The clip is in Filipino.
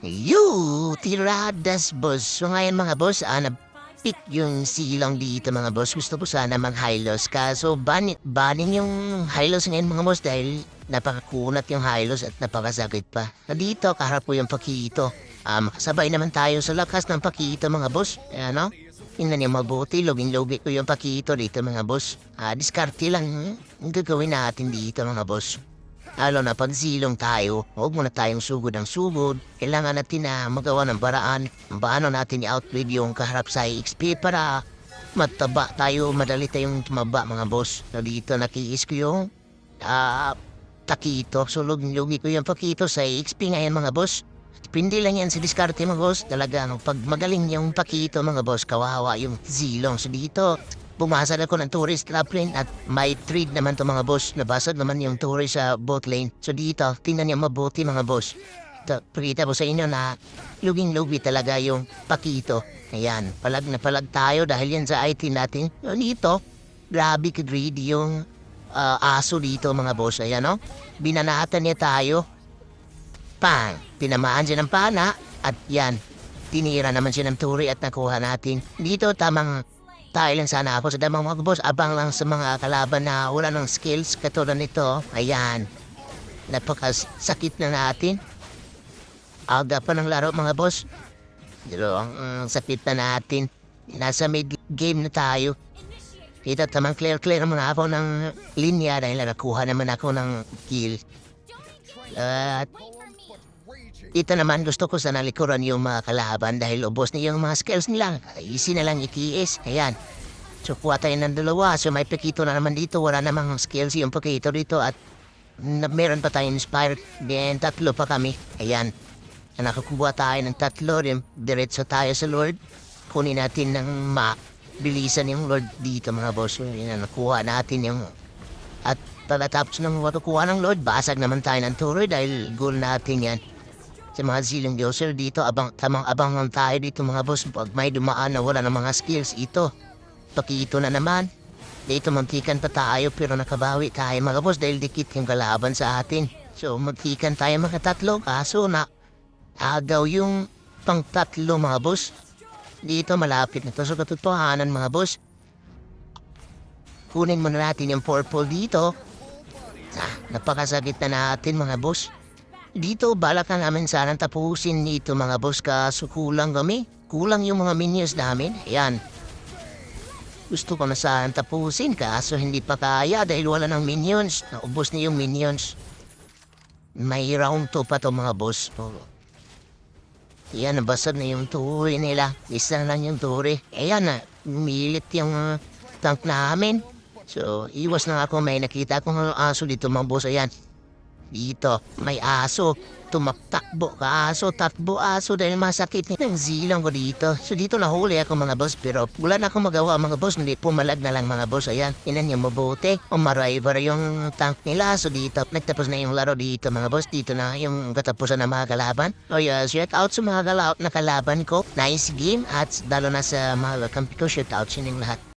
Yo, tiradas boss. So ngayon mga boss, ah, na-pick yung silang dito mga boss. Gusto ko sana mag-highloss. Kaso ban banin yung highloss ngayon mga boss dahil napakakunat yung highloss at napakasakit pa. Na dito, kaharap ko yung pakito. Ah, makasabay naman tayo sa lakas ng pakito mga boss. Ayan no? Tingnan niyo mabuti, loging-logi ko yung pakito dito mga boss. Ah, diskarte lang ang gagawin natin dito mga boss. Lalo na pag tayo, huwag muna tayong sugod ng sugod. Kailangan natin na magawa ng paraan paano natin i-outbid yung kaharap sa XP para mataba tayo, madali tayong tumaba mga boss. So dito nakiis ko yung ah, takito. So lugi ko yung pakito sa XP ngayon mga boss. Pindi lang yan sa diskarte mga boss. Talaga, no, pag magaling yung pakito mga boss, kawawa yung zilong. So dito, Pumasad ako ng tourist trap lane at may trade naman to mga boss. Nabasag naman yung tourist sa boat lane. So dito, tingnan niyo mabuti mga boss. Ito, pakita ko sa inyo na luging-lugi talaga yung pakito. Ayan, palag na palag tayo dahil yan sa IT natin. Dito, grabe ka-greedy yung ah, aso dito mga boss. Ayan no? Binanatan niya tayo. Pang, tinamaan siya ng pana at yan, tinira naman siya ng turi at nakuha natin. Dito tamang tayo lang sana ako sa damang mga boss. Abang lang sa mga kalaban na wala ng skills katulad nito. Ayan. Napakasakit na natin. Aga pa ng laro mga boss. Pero ang ang sakit na natin. Nasa mid game na tayo. Dito tamang clear-clear muna ako ng linya dahil nakuha naman ako ng kill. At ito naman gusto ko sa nalikuran yung mga kalaban dahil ubos na yung mga skills nila. Easy na lang ikiis. Ayan. So kuha tayo ng dalawa. So may pakito na naman dito. Wala namang skills yung pakito dito at na, meron pa tayong inspired. Then tatlo pa kami. Ayan. Na nakakuha tayo ng tatlo. Then diretso tayo sa Lord. Kunin natin ng ma bilisan yung Lord dito mga boss. Yun na, nakuha natin yung at pagkatapos ng matukuha ng Lord, basag naman tayo ng tuloy dahil goal natin yan sa mga silang Diyoser dito, abang, tamang abangan tayo dito mga boss. Pag may dumaan na wala ng mga skills, ito. Pakito na naman. Dito mantikan pa tayo pero nakabawi tayo mga boss dahil dikit yung kalaban sa atin. So mantikan tayo mga tatlo kaso na agaw yung pang tatlo mga boss. Dito malapit na to sa katotohanan mga boss. Kunin muna natin yung purple dito. Ah, napakasakit na natin mga boss. Dito, balak na namin sanang tapusin dito mga boss kaso kulang kami. Kulang yung mga minions namin. Ayan. Gusto ko na sanang tapusin kaso hindi pa kaya dahil wala ng minions. Naubos na yung minions. May round 2 pa to mga boss. Ayan, nabasag na yung turi nila. Isa lang yung turi. Ayan na, umilit yung uh, tank namin. So, iwas na ako. May nakita akong aso dito mga boss. Ayan. Dito, may aso. Tumaktakbo ka aso, takbo aso dahil masakit ng zilang ko dito. So dito nahuli ako mga boss pero wala na akong magawa mga boss. Hindi pumalag na lang mga boss. Ayan, inan yung mabuti. Umariver yung tank nila. So dito, nagtapos na yung laro dito mga boss. Dito na yung katapusan ng mga kalaban. O yeah, shout out sa mga kalaban ko. Nice game at dalo na sa mga kampi ko. Shout out sa lahat.